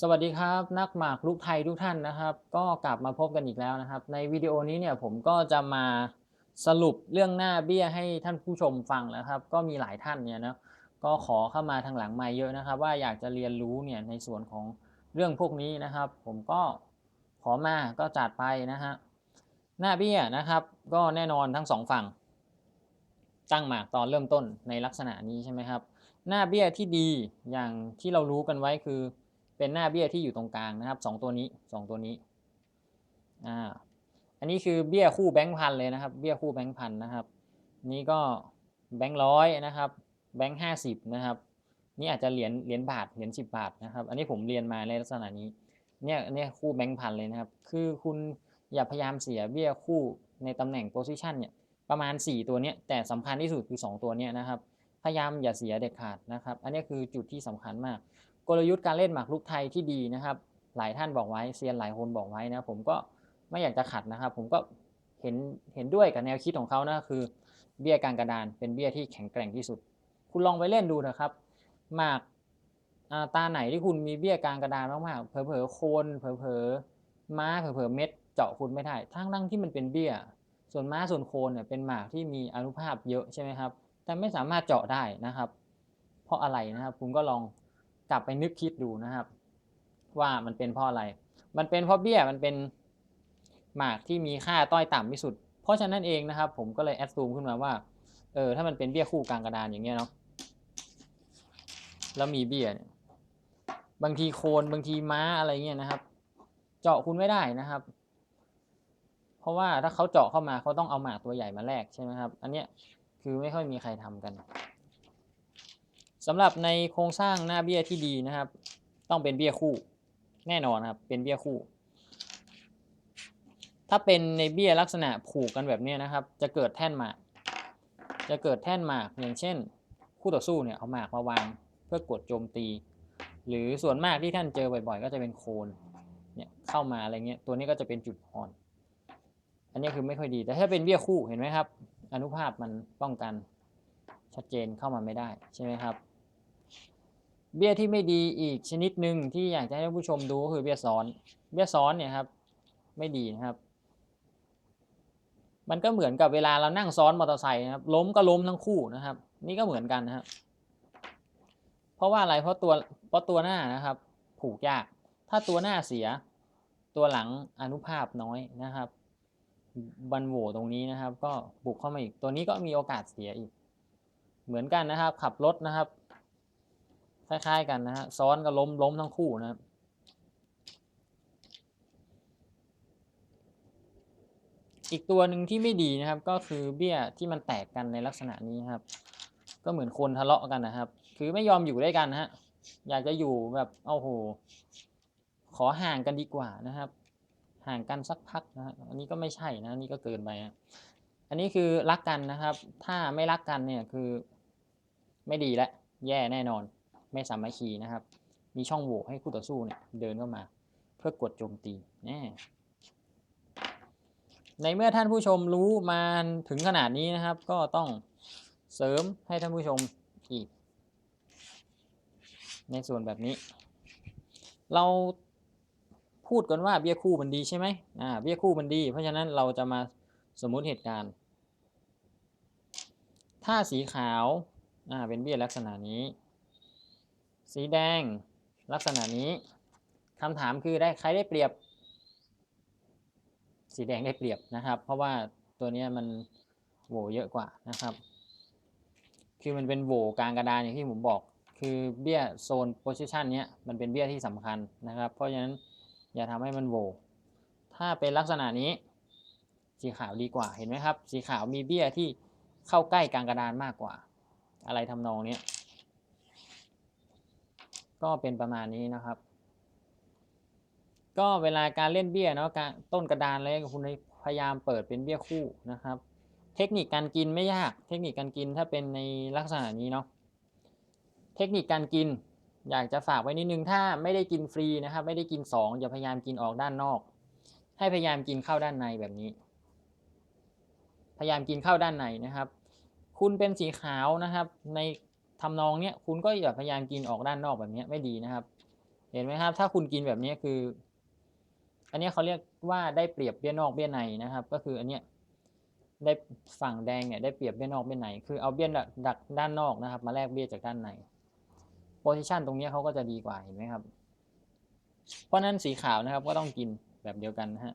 สวัสดีครับ นักหมากรุกไทยทุกท่านนะครับ ก็กลับมาพบกันอีกแล้วนะครับ ในวิดีโอนี้เนี่ยผมก็จะมาสรุปเรื่องหน้าเบี้ยให้ท่านผู้ชมฟังแล้วครับ ก็มีหลายท่านเนี่ยนะก็ขอเข้ามาทางหลังมาเยอะนะครับ ว่าอยากจะเรียนรู้เนี่ยในส่วนของเรื่องพวกนี้นะครับ ผมก็ขอมาก็จัดไปนะฮะหน้าเบี้ยนะครับ ก็แน่นอนทั้งสองฝั่ง ตั้งหมากตอนเริ่มต้นในลักษณะนี้ใช่ไหมครับ หน้าเบี้ยที่ดีอย่างที่เรารู้กันไว้คือ เป็นหน้าเบี้ยที่อยู่ตรงกลางนะครับสองตัวนี้สองตัวนี้อ่าอันนี้คือเบี้ยคู่แบงค์พันเลยนะครับ เบี้ยคู่แบงค์พันนะครับ นี่ก็แบงค์ร้อยนะครับ แบงค์ห้าสิบนะครับ นี่อาจจะเหรียญเหรียญบาทเหรียญสิบบาทนะครับ อันนี้ผมเรียนมาในลักษณะนี้เนี่ยเนี่ยคู่แบงค์พันเลยนะครับ คือคุณอย่าพยายามเสียเบี้ยคู่ในตำแหน่งโพซิชันเนี่ยประมาณ 4 ตัวเนี้ยแต่สำคัญที่สุดคือ 2 ตัวเนี้ยนะครับ พยายามอย่าเสียเด็ดขาดนะครับ อันนี้คือจุดที่สำคัญมาก กลยุทธ์การเล่นหมากรุกไทยที่ดีนะครับ หลายท่านบอกไว้เซียนหลายคนบอกไว้นะผมก็ไม่อยากจะขัดนะครับ ผมก็เห็นเห็นด้วยกับแนวคิดของเขานะคือเบี้ยกางกระดานเป็นเบี้ยที่แข็งแกร่งที่สุด คุณลองไปเล่นดูนะครับหมากตาไหนที่คุณมีเบี้ยกางกระดานมากๆเผลอๆโคนเผลอๆม้าเผลอๆเม็ดเจาะคุณไม่ได้ทั้งทั้งที่มันเป็นเบี้ย ส่วนม้าส่วนโคนเนี่ยเป็นหมากที่มีอนุภาพเยอะใช่ไหมครับ แต่ไม่สามารถเจาะได้นะครับ เพราะอะไรนะครับคุณก็ลอง กลับไปนึกคิดดูนะครับ ว่ามันเป็นเพราะอะไร มันเป็นเพราะเบี้ยมันเป็นหมากที่มีค่าต้อยต่ำที่สุด เพราะฉะนั้นเองนะครับ ผมก็เลยแอดซูมขึ้นมาว่าเออถ้ามันเป็นเบี้ยคู่กลางกระดานอย่างเงี้ยเนาะแล้วมีเบี้ยเนี่ยบางทีโคนบางทีม้าอะไรเงี้ยนะครับ เจาะคุณไม่ได้นะครับ เพราะว่าถ้าเขาเจาะเข้ามาเขาต้องเอาหมากตัวใหญ่มาแลกใช่ไหมครับ อันเนี้ยคือไม่ค่อยมีใครทำกัน สำหรับในโครงสร้างหน้าเบี้ยที่ดีนะครับ ต้องเป็นเบี้ยคู่แน่นอนครับ เป็นเบี้ยคู่ ถ้าเป็นในเบี้ยลักษณะผูกกันแบบนี้นะครับ จะเกิดแท่นหมาก จะเกิดแท่นหมากอย่างเช่น คู่ต่อสู้เนี่ยเอาหมากมาวางเพื่อกดโจมตี หรือส่วนมากที่ท่านเจอบ่อยๆ ก็จะเป็นโคนเนี่ยเข้ามาอะไรเงี้ยตัวนี้ก็จะเป็นจุดอ่อน อันนี้คือไม่ค่อยดีแต่ถ้าเป็นเบี้ยคู่เห็นไหมครับ อนุภาพมันป้องกันชัดเจนเข้ามาไม่ได้ใช่ไหมครับ เบี้ยที่ไม่ดีอีกชนิดหนึ่งที่อยากจะให้ท่านผู้ชมดูก็คือเบี้ยซ้อน เบี้ยซ้อนเนี่ยครับ ไม่ดีนะครับ มันก็เหมือนกับเวลาเรานั่งซ้อนมอเตอร์ไซค์นะครับ ล้มก็ล้มทั้งคู่นะครับ นี่ก็เหมือนกันนะครับ เพราะว่าอะไรเพราะตัวเพราะตัวหน้านะครับ ผูกยาก ถ้าตัวหน้าเสีย ตัวหลังอนุภาพน้อยนะครับบันโหวตรงนี้นะครับ ก็บุกเข้ามาอีกตัวนี้ก็มีโอกาสเสียอีก เหมือนกันนะครับ ขับรถนะครับ คล้าย ๆ กันนะฮะซ้อนก็ล้มล้มทั้งคู่นะครับอีกตัวหนึ่งที่ไม่ดีนะครับ ก็คือเบี้ยที่มันแตกกันในลักษณะนี้ครับ ก็เหมือนคนทะเลาะกันนะครับ คือไม่ยอมอยู่ด้วยกันฮะอยากจะอยู่แบบโอ้โห ขอห่างกันดีกว่านะครับ ห่างกันสักพักนะอันนี้ก็ไม่ใช่นะนนี่ก็เกินไปนะอันนี้คือรักกันนะครับ ถ้าไม่รักกันเนี่ยคือ ไม่ดีและ แย่แน่นอน ไม่สามัคคีนะครับ มีช่องโหว่ให้คู่ต่อสู้เนี่ยเดินเข้ามา เพื่อกดโจมตีแน่ในเมื่อท่านผู้ชมรู้มาถึงขนาดนี้นะครับ ก็ต้องเสริมให้ท่านผู้ชมอีก ในส่วนแบบนี้ เราพูดกันว่าเบี้ยคู่มันดีใช่ไหมอ่าเบี้ยคู่มันดี เพราะฉะนั้นเราจะมาสมมุติเหตุการณ์ ถ้าสีขาวอ่าเป็นเบี้ยลักษณะนี้ สีแดงลักษณะนี้คำถามคือได้ใครได้เปรียบ สีแดงได้เปรียบนะครับ เพราะว่าตัวนี้มันโหวเยอะกว่านะครับ คือมันเป็นโหวกลางกระดานอย่างที่ผมบอก คือเบี้ยโซนโพซิชันนี้มันเป็นเบี้ยที่สำคัญนะครับ เพราะฉะนั้นอย่าทำให้มันโหวถ้าเป็นลักษณะนี้ สีขาวดีกว่าเห็นไหมครับ สีขาวมีเบี้ยที่เข้าใกล้กลางกระดานมากกว่า อะไรทำนองนี้ ก็เป็นประมาณนี้นะครับ ก็เวลาการเล่นเบี้ยเนาะการต้นกระดานอะไรคุณพยายามเปิดเป็นเบี้ยคู่นะครับ เทคนิคการกินไม่ยาก เทคนิคการกินถ้าเป็นในลักษณะนี้เนาะเทคนิคการกินอยากจะฝากไว้นิดนึงถ้าไม่ได้กินฟรีนะครับ ไม่ได้กิน2อย่าพยายามกินออกด้านนอก ให้พยายามกินเข้าด้านในแบบนี้ พยายามกินเข้าด้านในนะครับ คุณเป็นสีขาวนะครับ ใน ทำนองเนี้ยคุณก็อย่าพยายามกินออกด้านนอกแบบนี้ไม่ดีนะครับเเห็นไหมครับ ถ้าคุณกินแบบนี้คือ อันนี้เขาเรียกว่าได้เปรียบเบี้ยนอกเบี้ยในนะครับ ก็คืออันเนี้ยได้ฝั่งแดงเนี่ยได้เปรียบเบี้ยนอกเบี้ยในคือเอาเบี้ยดักด้านนอกนะครับ มาแลกเบี้ยจากด้านในโพซิชันตรงนี้เขาก็จะดีกว่าเห็นไหมครับ เพราะนั้นสีขาวนะครับก็ต้องกินแบบเดียวกันนะฮะ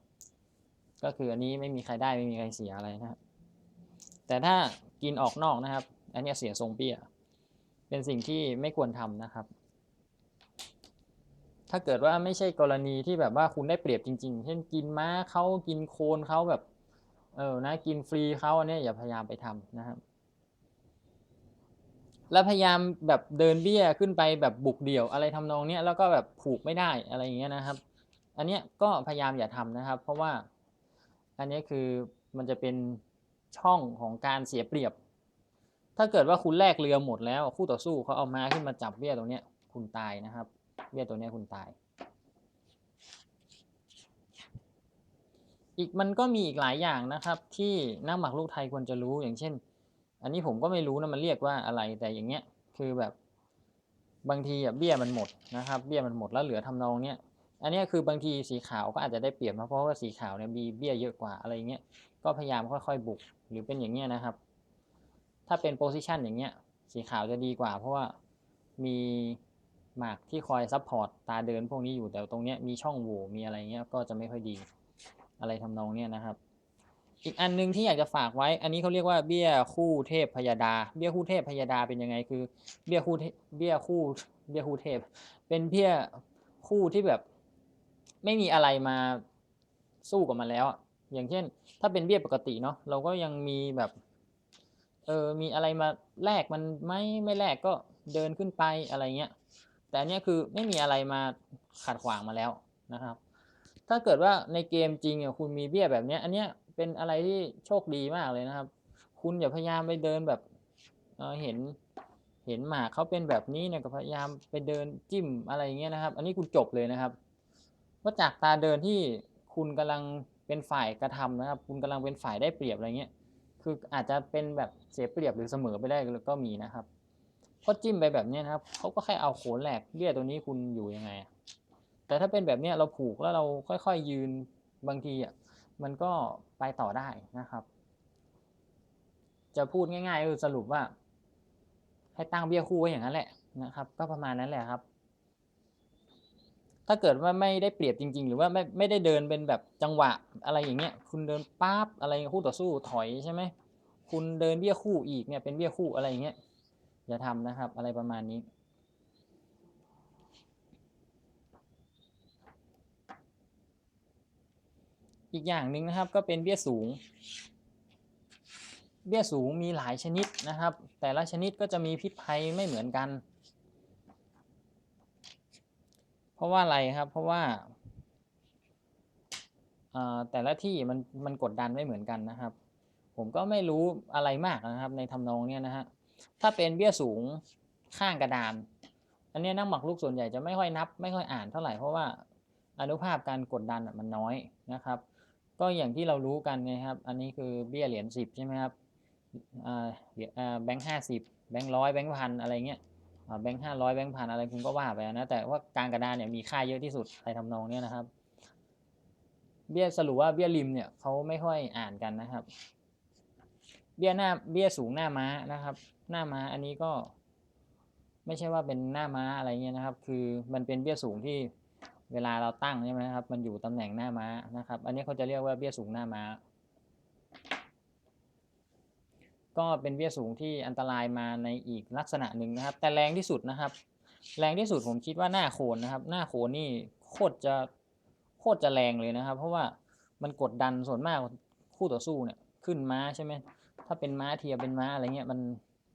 ก็คืออันนี้ไม่มีใครได้ไม่มีใครเสียอะไรนะครับแต่ถ้ากินออกนอกนะครับ อันนี้เสียทรงเปี้ย เป็นสิ่งที่ไม่ควรทำนะครับ ถ้าเกิดว่าไม่ใช่กรณีที่แบบว่าคุณได้เปรียบจริง ๆ เช่นกินม้าเขากินโคลนเขาแบบเออนะกินฟรีเขาอันนี้อย่าพยายามไปทำนะครับ แล้วพยายามแบบเดินเบี้ยขึ้นไปแบบบุกเดี่ยวอะไรทำนองเนี้ยแล้วก็แบบผูกไม่ได้อะไรอย่างเงี้ยนะครับ อันเนี้ยก็พยายามอย่าทำนะครับ เพราะว่าอันนี้คือมันจะเป็นช่องของการเสียเปรียบ ถ้าเกิดว่าคุณแลกเรือหมดแล้วคู่ต่อสู้เขาเอาม้าขึ้นมาจับเบี้ยตรงเนี้ยคุณตายนะครับ เบี้ยตัวเนี้ยคุณตาย อีกมันก็มีอีกหลายอย่างนะครับ ที่นักหมากรุกไทยควรจะรู้อย่างเช่น อันนี้ผมก็ไม่รู้นะมันเรียกว่าอะไรแต่อย่างเงี้ยคือแบบบางทีเบี้ยมันหมดนะครับ เบี้ยมันหมดแล้วเหลือทำนองเนี้ยอันนี้คือบางทีสีขาวก็อาจจะได้เปรียบนะเพราะว่าสีขาวเนี่ยมีเบี้ยเยอะกว่าอะไรเงี้ยก็พยายามค่อยๆบุกหรือเป็นอย่างเงี้ยนะครับ ถ้าเป็นโพซิชันอย่างเงี้ย สีขาวจะดีกว่า เพราะว่ามีหมากที่คอยซับพอร์ตตาเดินพวกนี้อยู่แต่ตรงเนี้ยมีช่องโหว่มีอะไรเงี้ยก็จะไม่ค่อยดีอะไรทำนองเนี้ยนะครับ อีกอันหนึงที่อยากจะฝากไว้ อันนี้เขาเรียกว่าเบี้ยคู่เทพพยาดา เบี้ยคู่เทพพยาดาเป็นยังไงคือ เบี้ยคู่เบี้ยคู่เบี้ยคู่เทพ เป็นเบี้ยคู่ที่แบบไม่มีอะไรมาสู้กับมันแล้ว อย่างเช่น ถ้าเป็นเบี้ยปกติเนาะเราก็ยังมีแบบ เออมีอะไรมาแลกมันไหมไม่แลกก็เดินขึ้นไปอะไรเงี้ยแต่อันเนี้ยคือไม่มีอะไรมาขัดขวางมาแล้วนะครับ ถ้าเกิดว่าในเกมจริงอะคุณมีเบี้ยแบบเนี้ยอันเนี้ยเป็นอะไรที่โชคดีมากเลยนะครับ คุณอย่าพยายามไปเดินแบบเออเห็นเห็นหมากเขาเป็นแบบนี้เนี่ยก็พยายามไปเดินจิ้มอะไรเงี้ยนะครับ อันนี้คุณจบเลยนะครับว่าจากตาเดินที่คุณกำลังเป็นฝ่ายกระทำนะครับ คุณกำลังเป็นฝ่ายได้เปรียบอะไรเงี้ย คืออาจจะเป็นแบบเสียเปรียบหรือเสมอไปได้ก็มีนะครับพราะจิ้มไปแบบนี้นะครับเขาก็แค่เอาโขนแหลกเบี้ยตัวนี้คุณอยู่ยังไง แต่ถ้าเป็นแบบนี้เราผูกแล้วเราค่อยๆยืนบางทีอะมันก็ไปต่อได้นะครับ จะพูดง่ายๆคือสรุปว่า ให้ตั้งเบี้ยคู่ไว้อย่างนั้นแหละนะครับ ก็ประมาณนั้นแหละครับ ถ้าเกิดว่าไม่ได้เปรียบจริง ๆ หรือว่าไม่ไม่ได้เดินเป็นแบบจังหวะอะไรอย่างเงี้ย คุณเดินปั๊บอะไรคู่ต่อสู้ถอยใช่ไหมคุณเดินเบี้ยคู่อีกเนี่ยเป็นเบี้ยคู่อะไรอย่างเงี้ยอย่าทำนะครับ อะไรประมาณนี้อีกอย่างหนึ่งนะครับก็เป็นเบี้ยสูง เบี้ยสูงมีหลายชนิดนะครับ แต่ละชนิดก็จะมีพิษภัยไม่เหมือนกัน เพ ราะว่าอะไรครับ เพราะว่าแต่ละที่มันมันกดดันไม่เหมือนกันนะครับ ผมก็ไม่รู้อะไรมากนะครับ ในทำนองเนี้ยนะฮะถ้าเป็นเบี้ยสูงข้างกระดาน อันนี้นักหมักลูกส่วนใหญ่จะไม่ค่อยนับ ไม่ค่อยอ่านเท่าไหร่เพราะว่าอนุภาพการกดดันมันน้อยนะครับ ก็อย่างที่เรารู้กันนะครับ อันนี้คือเบี้ยเหรียญสิบใช่ไหมครับแบงค์ห้าสิบแบงค์ร้อยแบงค์พันอะไรเงี้ย แบงค์ห้าร้อยแบงค์พันอะไรคุณก็ว่าไปนะ แต่ว่ากลางกระดานเนี่ยมีค่าเยอะที่สุดอะไรทำนองเนี้ยนะครับ เบี้ยสรุปว่าเบี้ยริมเนี่ยเขาไม่ค่อยอ่านกันนะครับ เบี้ยหน้าเบี้ยสูงหน้าม้านะครับ หน้าม้าอันนี้ก็ ไม่ใช่ว่าเป็นหน้าม้าอะไรเงี้ยนะครับ คือมันเป็นเบี้ยสูงที่เวลาเราตั้งใช่ไหมครับ มันอยู่ตำแหน่งหน้าม้านะครับ อันนี้เขาจะเรียกว่าเบี้ยสูงหน้าม้า ก็เป็นเบี้ยสูงที่อันตรายมาในอีกลักษณะหนึ่งนะครับ แต่แรงที่สุดนะครับ แรงที่สุดผมคิดว่าหน้าโคนนะครับ หน้าโคนนี่โคตรจะโคตรจะแรงเลยนะครับ เพราะว่ามันกดดันส่วนมากคู่ต่อสู้เนี่ยขึ้นม้าใช่ไหมถ้าเป็นม้าเทียเป็นม้าอะไรเงี้ยมัน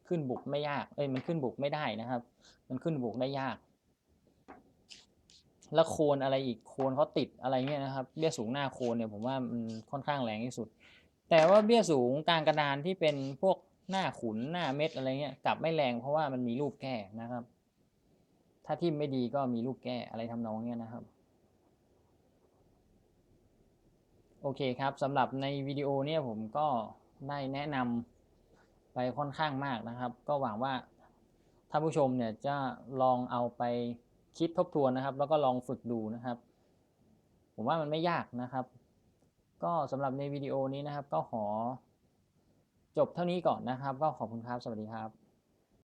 ขึ้นบุกไม่ยากเอ้ยมันขึ้นบุกไม่ได้นะครับ มันขึ้นบุกได้ยาก แล้วโคนอะไรอีกโคนเขาติดอะไรเงี้ยนะครับเบี้ยสูงหน้าโคนเนี่ยผมว่ามันค่อนข้างแรงที่สุด แต่ว่าเบี้ยสูงกลางกระดานที่เป็นพวกหน้าขุนหน้าเม็ดอะไรเงี้ยกลับไม่แรงเพราะว่ามันมีรูปแก้นะครับ ถ้าทิ่มไม่ดีก็มีรูปแก้อะไรทำนองเนี้ยนะครับ โอเคครับสำหรับในวิดีโอเนี่ยผมก็ได้แนะนำไปค่อนข้างมากนะครับ ก็หวังว่าท่านผู้ชมเนี่ยจะลองเอาไปคิดทบทวนนะครับ แล้วก็ลองฝึกดูนะครับ ผมว่ามันไม่ยากนะครับ ก็สำหรับในวิดีโอนี้นะครับ ก็ขอจบเท่านี้ก่อนนะครับ ก็ขอบคุณครับ สวัสดีครับ